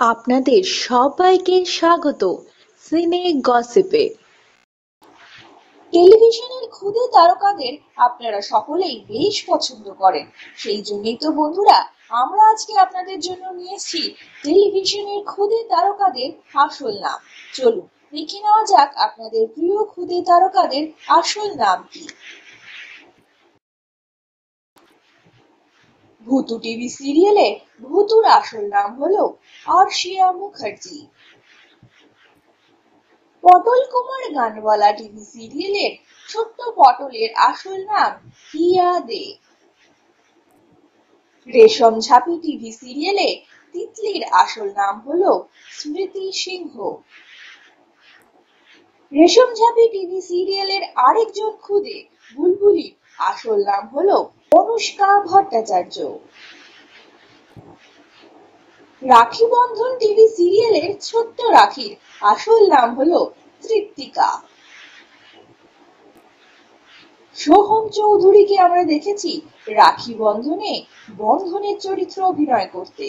আপনাদের সবাইকে স্বাগত সিনে গসিপে। টেলিভিশনের ক্ষুদে তারকাদের আপনারা সকলেই বেশ পছন্দ করেন। সেই জন্যই তো বন্ধুরা, আমরা আজকে আপনাদের জন্য নিয়ে এসেছি টেলিভিশনের ক্ষুদে তারকাদের আসল নাম। চলুন দেখে নেওয়া যাক আপনাদের প্রিয় ক্ষুদে তারকাদের আসল নাম কি। ভূতু টিভি সিরিয়ালে ভূতুর আসল নাম হলো আরশিয়া মুখার্জি। পটল কুমার গানওয়ালা টিভি সিরিয়ালের ছোট্ট পটলের আসল নাম হিয়া দে। রেশম ঝাপি টিভি সিরিয়ালে তিতলির আসল নাম হলো স্মৃতি সিংহ। রেশম ঝাপি টিভি সিরিয়ালের আরেকজন খুদে, বুলবুলি আসল নাম হলো অনুষ্কা ভট্টাচার্য। রাখি বন্ধন টিভি সিরিয়ালের ছোট্ট রাখির আসল নাম হলো তৃপ্তিকা। সোহম চৌধুরীকে আমরা দেখেছি রাখি বন্ধনে বন্ধনের চরিত্র অভিনয় করতে।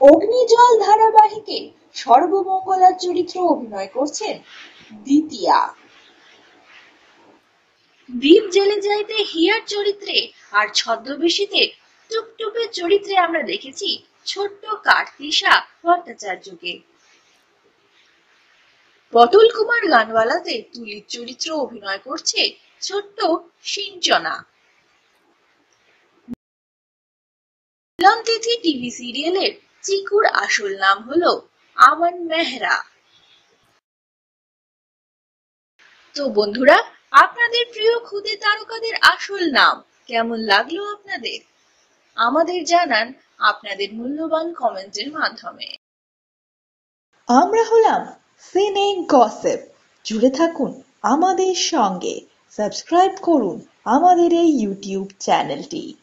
অগ্নিজল ধারাবাহিকে সর্বমঙ্গলার চরিত্র অভিনয় করছেন দ্বিতীয়া। দ্বীপ জেলে যাইতে হিয়ার চরিত্রে আর ছদ্মবেশীতে টুপটুপের চরিত্রে আমরা দেখেছি ছোট্ট কার্তিসা ভট্টাচার্যকে। পটল কুমার গানওয়ালাতে তুলির চরিত্র অভিনয় করছে ছোট্ট সিঞ্চনা। মিলন তিথি টিভি সিরিয়ালের চিকুর আসল নাম হলো আমান মেহরা। তো বন্ধুরা আপনাদের প্রিয় ক্ষুদে তারকাদের আসল নাম কেমন লাগল আপনাদের? আমাদের জানান আপনাদের মূল্যবান কমেন্টের মাধ্যমে। আমরা হলাম সিনে গসেপ। জুড়ে থাকুন আমাদের সঙ্গে। সাবস্ক্রাইব করুন আমাদের এই ইউটিউব চ্যানেলটি।